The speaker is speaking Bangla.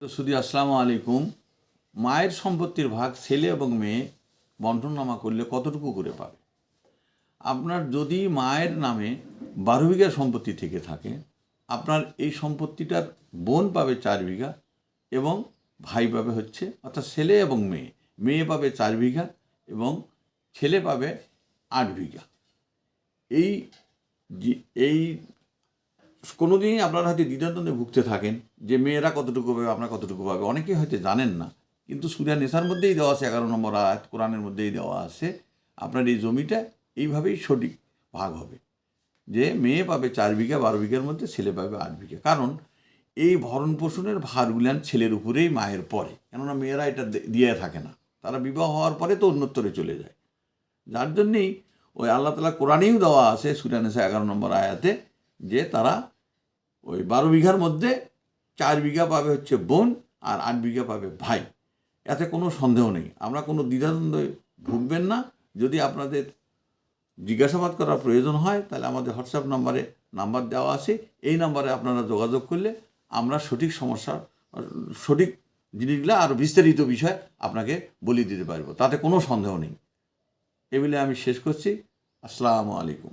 তো শুধু আসসালামু আলাইকুম। মায়ের সম্পত্তির ভাগ ছেলে এবং মেয়ে বন্টননামা করলে কতটুকু করে পাবে? আপনার যদি মায়ের নামে বারো বিঘা সম্পত্তি থেকে থাকে, আপনার এই সম্পত্তিটার বোন পাবে চার বিঘা এবং ভাই পাবে হচ্ছে, অর্থাৎ ছেলে এবং মেয়ে। মেয়ে পাবে চার বিঘা এবং ছেলে পাবে আট বিঘা। এই যে- এই কোনোদিনই আপনারা হয়তো দ্বিধাদ্বন্দ্বে ভুগতে থাকেন যে মেয়েরা কতটুকু পাবে, আপনারা কতটুকু পাবে, অনেকেই হয়তো জানেন না। কিন্তু সুরিয়া নেশার মধ্যেই দেওয়া আছে, এগারো নম্বর আয়াত, কোরআনের মধ্যেই দেওয়া আছে, আপনার এই জমিটা এইভাবেই সঠিক ভাগ হবে। যে মেয়ে পাবে চার বিঘা, বারো বিঘার মধ্যে ছেলে পাবে আট বিঘা। কারণ এই ভরণ পোষণের ভারগুলান ছেলের উপরেই মায়ের পরে কেননা মেয়েরা এটা দিয়ে থাকে না। তারা বিবাহ হওয়ার পরে তো অন্যত্তরে চলে যায়। যার জন্যেই ওই আল্লাহ তালা কোরআনেও দেওয়া আছে সুরানেসা এগারো নম্বর আয়াতে যে তারা ওই বারো বিঘার মধ্যে চার বিঘা পাবে হচ্ছে বোন আর আট বিঘা পাবে ভাই। এতে কোনো সন্দেহ নেই। আমরা কোনো দ্বিধাদ্বন্দ্বে ভুগবেন না। যদি আপনাদের জিজ্ঞাসাবাদ করার প্রয়োজন হয়, তাহলে আমাদের হোয়াটসঅ্যাপ নাম্বারে নাম্বার দেওয়া আছে। এই নাম্বারে আপনারা যোগাযোগ করলে আমরা সঠিক সমস্যার সঠিক জিনিসগুলো আরও বিস্তারিত বিষয় আপনাকে বলে দিতে পারব। তাতে কোনো সন্দেহ নেই। এগুলি আমি শেষ করছি। আসসালামু আলাইকুম।